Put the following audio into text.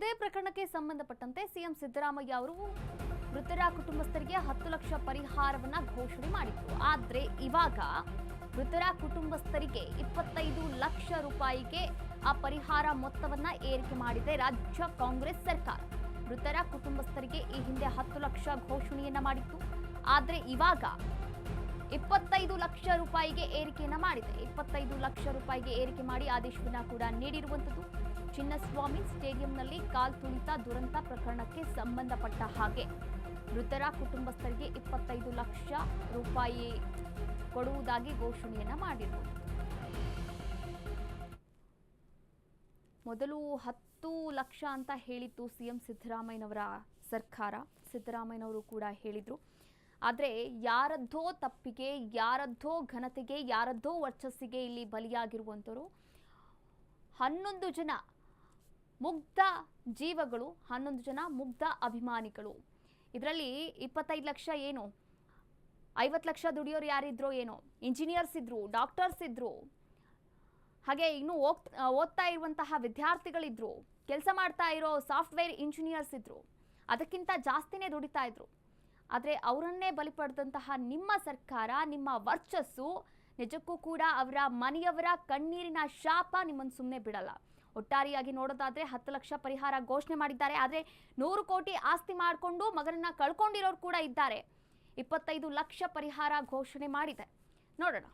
ಇದೇ. ಪ್ರಕರಣಕ್ಕೆ ಸಂಬಂಧಪಟ್ಟಂತೆ ಸಿಎಂ ಸಿದ್ದರಾಮಯ್ಯ ಅವರು ಮೃತರ ಕುಟುಂಬಸ್ಥರಿಗೆ ಹತ್ತು ಲಕ್ಷ ಪರಿಹಾರವನ್ನ ಘೋಷಣೆ ಮಾಡಿತ್ತು ಆದ್ರೆ ಇವಾಗ ಮೃತರ ಕುಟುಂಬಸ್ಥರಿಗೆ ಇಪ್ಪತ್ತೈದು ಲಕ್ಷ ರೂಪಾಯಿಗೆ ಆ ಪರಿಹಾರ ಮೊತ್ತವನ್ನ ಏರಿಕೆ ಮಾಡಿದೆ ರಾಜ್ಯ ಕಾಂಗ್ರೆಸ್ ಸರ್ಕಾರ. ಮೃತರ ಕುಟುಂಬಸ್ಥರಿಗೆ ಈ ಹಿಂದೆ ಹತ್ತು ಲಕ್ಷ ಘೋಷಣೆಯನ್ನ ಮಾಡಿತ್ತು. ಆದ್ರೆ ಇವಾಗ ಇಪ್ಪತ್ತೈದು ಲಕ್ಷ ರೂಪಾಯಿಗೆ ಏರಿಕೆಯನ್ನ ಮಾಡಿದೆ. ಇಪ್ಪತ್ತೈದು ಲಕ್ಷ ರೂಪಾಯಿಗೆ ಏರಿಕೆ ಮಾಡಿ ಆದೇಶವನ್ನ ಕೂಡ ನೀಡಿರುವಂತದ್ದು ಚಿನ್ನಸ್ವಾಮಿ ಸ್ಟೇಡಿಯಂನಲ್ಲಿ ಕಾಲ್ ತುಳಿತ ದುರಂತ ಪ್ರಕರಣಕ್ಕೆ ಸಂಬಂಧಪಟ್ಟ ಹಾಗೆ. ಮೃತರ ಕುಟುಂಬಸ್ಥರಿಗೆ ಇಪ್ಪತ್ತೈದು ಲಕ್ಷ ರೂಪಾಯಿ ಕೊಡುವುದಾಗಿ ಘೋಷಣೆಯನ್ನ ಮಾಡಿರುವುದು ಮೊದಲು ಹತ್ತು ಲಕ್ಷ ಅಂತ ಹೇಳಿತ್ತು ಸಿಎಂ ಸಿದ್ದರಾಮಯ್ಯನವರ ಸರ್ಕಾರ. ಸಿದ್ದರಾಮಯ್ಯನವರು ಕೂಡ ಹೇಳಿದ್ರು. ಆದರೆ ಯಾರದ್ದೋ ತಪ್ಪಿಗೆ, ಯಾರದ್ದೋ ಘನತೆಗೆ, ಯಾರದ್ದೋ ವರ್ಚಸ್ಸಿಗೆ ಇಲ್ಲಿ ಬಲಿಯಾಗಿರುವಂಥವರು ಹನ್ನೊಂದು ಜನ ಮುಗ್ಧ ಜೀವಗಳು, ಹನ್ನೊಂದು ಜನ ಮುಗ್ಧ ಅಭಿಮಾನಿಗಳು. ಇದರಲ್ಲಿ ಇಪ್ಪತ್ತೈದು ಲಕ್ಷ ಏನು? ಐವತ್ತು ಲಕ್ಷ ದುಡಿಯೋರು ಯಾರಿದ್ರೋ ಏನೋ? ಇಂಜಿನಿಯರ್ಸ್ ಇದ್ರು ಡಾಕ್ಟರ್ಸ್ ಇದ್ರು. ಹಾಗೆ ಇನ್ನೂ ಓದ್ ಓದ್ತಾ ಇರುವಂತಹ ವಿದ್ಯಾರ್ಥಿಗಳಿದ್ರು. ಕೆಲಸ ಮಾಡ್ತಾ ಇರೋ ಸಾಫ್ಟ್ವೇರ್ ಇಂಜಿನಿಯರ್ಸ್ ಇದ್ರು. ಅದಕ್ಕಿಂತ ಜಾಸ್ತಿನೇ ದುಡಿತಾ ಇದ್ರು. ಆದರೆ ಅವರನ್ನೇ ಬಲಿ ಪಡೆದಂತಹ ನಿಮ್ಮ ಸರ್ಕಾರ, ನಿಮ್ಮ ವರ್ಚಸ್ಸು ನಿಜಕ್ಕೂ ಕೂಡ ಅವರ ಮನೆಯವರ ಕಣ್ಣೀರಿನ ಶಾಪ ನಿಮ್ಮನ್ನು ಸುಮ್ಮನೆ ಬಿಡಲ್ಲ. ಒಟ್ಟಾರೆಯಾಗಿ ನೋಡೋದಾದ್ರೆ ಹತ್ತು ಲಕ್ಷ ಪರಿಹಾರ ಘೋಷಣೆ ಮಾಡಿದ್ದಾರೆ. ಆದರೆ ನೂರು ಕೋಟಿ ಆಸ್ತಿ ಮಾಡಿಕೊಂಡು ಮಗನನ್ನ ಕಳ್ಕೊಂಡಿರೋರು ಕೂಡ ಇದ್ದಾರೆ. ಇಪ್ಪತ್ತೈದು ಲಕ್ಷ ಪರಿಹಾರ ಘೋಷಣೆ ಮಾಡಿದೆ. ನೋಡೋಣ.